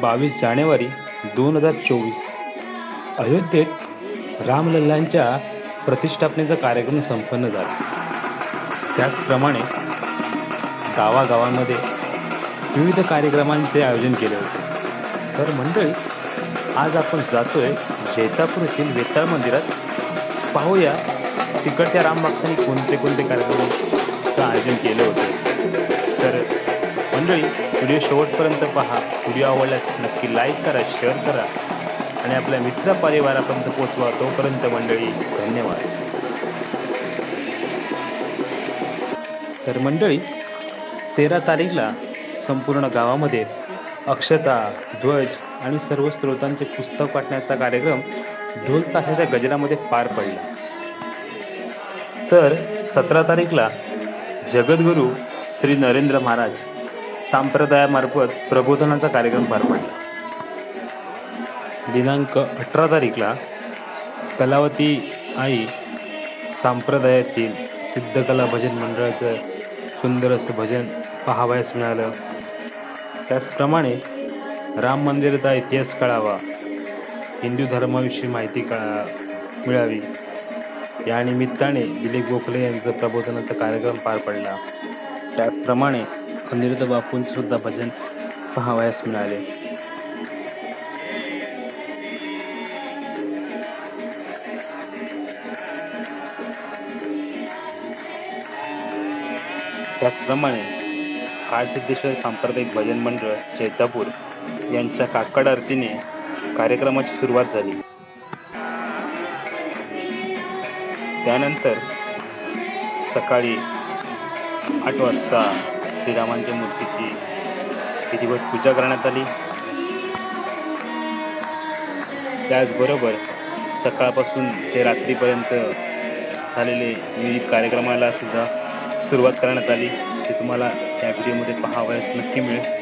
बावीस जानेवारी दोन हजार चोवीस. अयोध्येत रामलल्लांच्या प्रतिष्ठापनेचा कार्यक्रम संपन्न झाला. त्याचप्रमाणे गावागावांमध्ये विविध कार्यक्रमांचे आयोजन केले होते. तर मंडळी आज आपण जातोय जैतापूर येथील वेताळ मंदिरात. पाहूया तिकडच्या रामभक्तांनी कोणते कोणते कार्यक्रमचं आयोजन केलं होतं. तर मंडळी व्हिडिओ शेवटपर्यंत पहा. व्हिडिओ आवडल्यास नक्की लाईक करा शेअर करा. आणि आपल्या मित्र परिवारापर्यंत पोचवा तोपर्यंत मंडळी धन्यवाद. तर मंडळी तेरा तारीखला संपूर्ण गावामध्ये अक्षता ध्वज आणि सर्व स्त्रोतांचे पुस्तक वाटण्याचा कार्यक्रम ढोल ताशाच्या गजरामध्ये पार पडला. तर सतरा तारीखला जगद्गुरू श्री नरेंद्र महाराज संप्रदायामार्फत प्रबोधनाचा कार्यक्रम पार पडला. दिनांक अठरा तारीखला कलावती आई संप्रदायातील सिद्धकला भजन मंडळाचं सुंदर असं भजन पाहावयास मिळालं. त्याचप्रमाणे राम मंदिराचा इतिहास कळावा हिंदू धर्माविषयी माहिती कळा मिळावी. या निमित्ताने दिलीप गोखले यांचं प्रबोधनाचा कार्यक्रम पार पडला. त्याचप्रमाणे अनिरुद्ध बापूंचे सुद्धा भजन पहावयास मिळाले. त्याचप्रमाणे काळसिद्धेश्वर सांप्रदायिक भजन मंडळ चैतापूर यांच्या काकड आरतीने कार्यक्रमाची सुरुवात झाली. त्यानंतर सकाळी आठ वाजता श्रीरामांच्या मूर्तीची विधिवत पूजा करण्यात आली. त्याचबरोबर सकाळपासून ते रात्रीपर्यंत झालेले विविध कार्यक्रमाला सुद्धा सुरुवात करण्यात आली. ते तुम्हाला त्या व्हिडिओमध्ये पाहावयास नक्की मिळेल.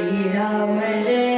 श्रीराम जय